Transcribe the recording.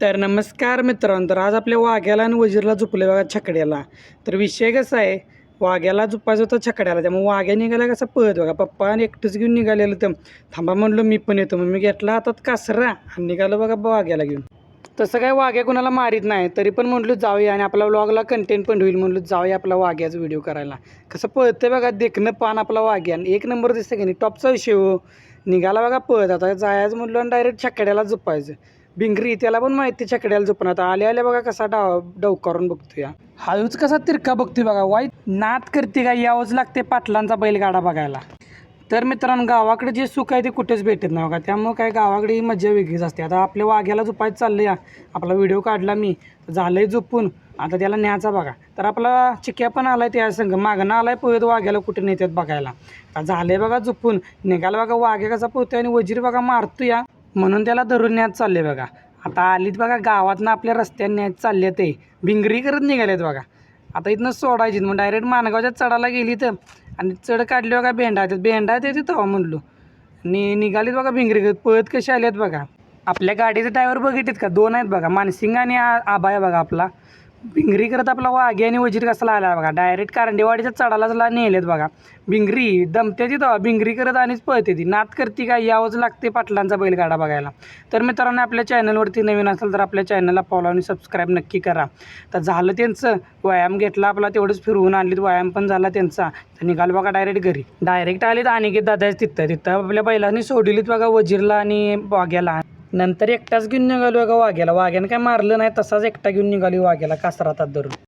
तर नमस्कार मित्रांनो तर आज आपल्या वाघ्याला आणि वजीरला झोपले बघा छकड्याला. तर विषय कसा आहे वाघ्याला झोपायचं होतं छकड्याला त्यामुळे वाघ्या निघाला कसा पळत बघा. पप्पा आणि एकटंच घेऊन निघालेलं तर थांबा म्हणलं मी पण येतो. मग मी घेतला हातात कासरा आणि निघालो बघा वाघ्याला घेऊन. तसं काय वाघ्या कुणाला मारीत नाही तरी पण म्हटलं जाऊया. आणि आपला व्लॉगला कंटेंट पण होईल म्हटलं जाऊया आपला वाघ्याचा व्हिडिओ करायला. कसं पळतं बघा देखणं पान आपला वाघ्या. आणि एक नंबर दिसतं की नाही टॉपचा विषय हो. निघाला बघा पळत. आता जायचं म्हणलं आणि डायरेक्ट छकड्याला झोपायचं. भिंगरी त्याला पण माहिती छकड्याला झोपून आता आल्या आल्या बघा कसा डाव डवकारून बघतोय हा. हळूच कसा तिरका बघतोय बघा. वाईट नात करते का? यावंच लागते पाटलांचा बैलगाडा बघायला. तर मित्रांनो गावाकडे जे सुख आहे ते कुठेच भेटत नाही बघा. त्यामुळं काय गावाकडे ही मजा वेगळीच असते. आता आपल्या वाघ्याला झोपायचं चाललं या आपला व्हिडिओ काढला मी. झालंय झोपून. आता त्याला न्यायचा बघा. तर आपला चिक्या पण आलाय त्या संघ. मागणं आलाय पोहत वाघ्याला कुठे नेतात बघायला. आता झालंय बघा झोपून. निघाला बघा वाघ्या कसा पोहतोय आणि वजीर बघा मारतो या म्हणून त्याला धरून न्यात चालले बघा. आता आलीत बघा गावातनं आपल्या रस्त्याने न्यात चालले ते. भिंगरी करत निघालेत बघा. आता इथनं सोडायची मग डायरेक्ट मानगावच्या चढाला गेली तर आणि चढ काढली बघा भेंडा येतात भेंडा येते तेव्हा म्हणलो. आणि निघालीत बघा भिंगरी करत. पळत कसे आहेत बघा. आपल्या गाडीचे ड्रायव्हर बघितलेत का? दोन आहेत बघा. मानसिंग आणि आबा आहे बघा आपला. भिंगरी करत आपला वाघे आणि वजीर कसा आला बघा. डायरेक्ट कारंडेवाडीच्या चढालाच ला नेलेत बघा. भिंगरी दमत्याची तेव्हा भिंगरी करत आणिच पळते ती. नात करते का यावंच लागते पाटलांचा बैलगाडा बघायला. तर मित्रांनो आपल्या चॅनलवरती नवीन असेल तर आपल्या चॅनलला फॉलो आणि सबस्क्राईब नक्की करा. तर झालं त्यांचं व्यायाम घेतला आपला तेवढंच फिरवून आणलीत व्यायाम पण झाला त्यांचा. तर निघाल बघा डायरेक्ट घरी. डायरेक्ट आलीत अनिकेत दादाच तिथं. तिथं आपल्या बैलांनी सोडलीत बघा वजीरला आणि वाघ्याला. नंतर एकटाच घेऊन निघालो बघा वाघ्याला. वाघ्यानं काय मारलं नाही तसाच एकटा घेऊन निघाली वाघ्याला कासरातात धरून.